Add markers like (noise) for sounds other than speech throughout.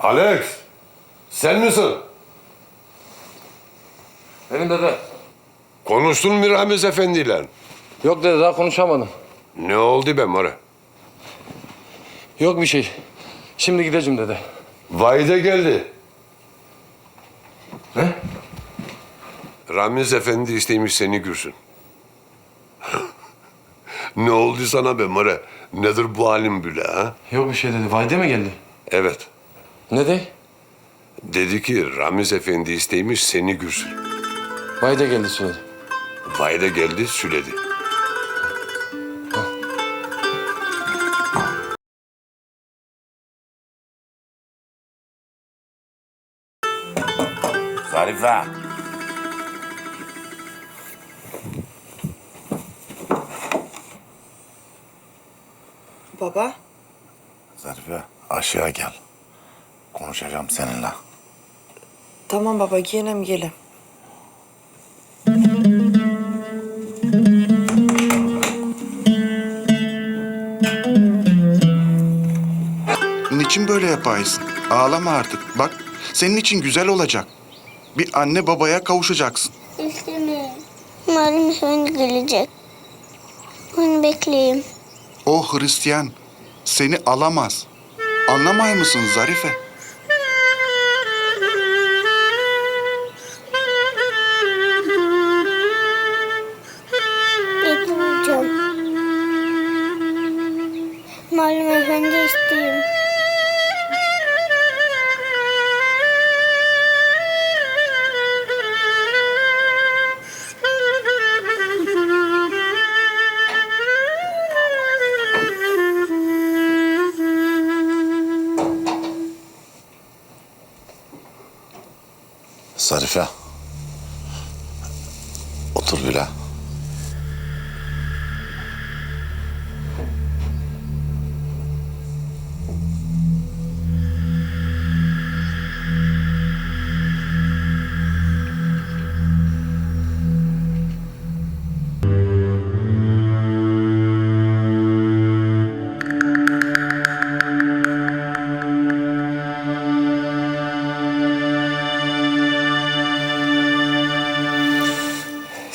Alex, sen misin? Benim dede. Konuştun mu Ramiz Efendi'yle? Yok dede daha konuşamadım. Ne oldu be Mara? Yok bir şey. Şimdi gideceğim dede. Vayda geldi. Ne? Ramiz Efendi istemiş seni gürsün. (laughs) ne oldu sana be Mara? Nedir bu halin böyle ha? Yok bir şey dedi. Vayde mi geldi? Evet. Ne de? Dedi ki Ramiz Efendi istemiş seni gürsün. Vayde geldi söyledi. Vayda geldi süledi. Zarife. Baba, Zarife aşağı gel. Konuşacağım seninle. tamam baba giyelim gelim. Niçin böyle yapaysın? Ağlama artık. Bak, senin için güzel olacak. Bir anne babaya kavuşacaksın. İstemiyorum. Umarım efendi gelecek. Onu bekleyeyim. O Hristiyan seni alamaz. Anlamay mısın Zarife? Efendi isteyeyim. Zarife. Otur bile.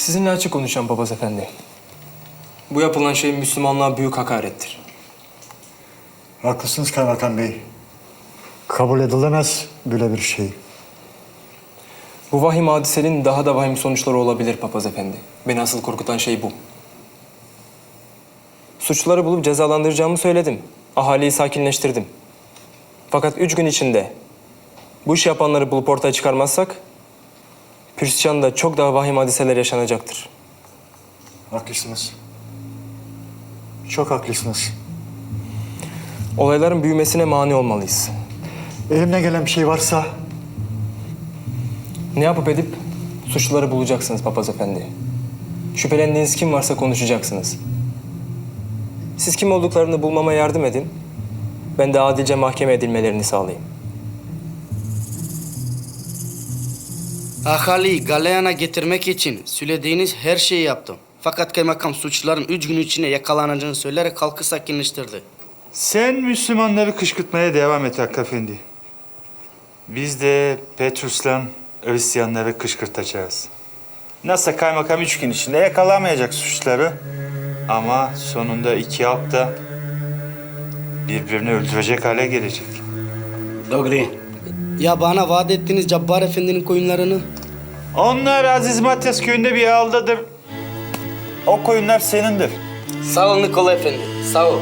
Sizinle açık konuşacağım papaz efendi. Bu yapılan şey Müslümanlığa büyük hakarettir. Haklısınız Kaymakam Bey. Kabul edilemez böyle bir şey. Bu vahim hadisenin daha da vahim sonuçları olabilir papaz efendi. Beni asıl korkutan şey bu. Suçluları bulup cezalandıracağımı söyledim. Ahaliyi sakinleştirdim. Fakat üç gün içinde bu iş yapanları bulup ortaya çıkarmazsak... Pürsüçan'da çok daha vahim hadiseler yaşanacaktır. Haklısınız. Çok haklısınız. Olayların büyümesine mani olmalıyız. Elimden gelen bir şey varsa Ne yapıp edip suçluları bulacaksınız papaz efendi. Şüphelendiğiniz kim varsa konuşacaksınız. Siz kim olduklarını bulmama yardım edin. Ben de adilce mahkeme edilmelerini sağlayayım. Ahaliyi galeyana getirmek için söylediğiniz her şeyi yaptım. Fakat kaymakam suçluların üç gün içinde yakalanacağını söyleyerek halkı sakinleştirdi. Sen Müslümanları kışkırtmaya devam et Hakkı Efendi. Biz de Petrus'la Hristiyanları kışkırtacağız. Nasıl kaymakam üç gün içinde yakalamayacak suçları ama sonunda iki halk da birbirini öldürecek hale gelecek. Dogri. Ya bana vaat ettiğiniz Cabbar Efendi'nin koyunlarını Onlar Aziz Matyas köyünde bir ağıldadır. O koyunlar senindir. Sağ ol Nikola Efendi, sağ ol.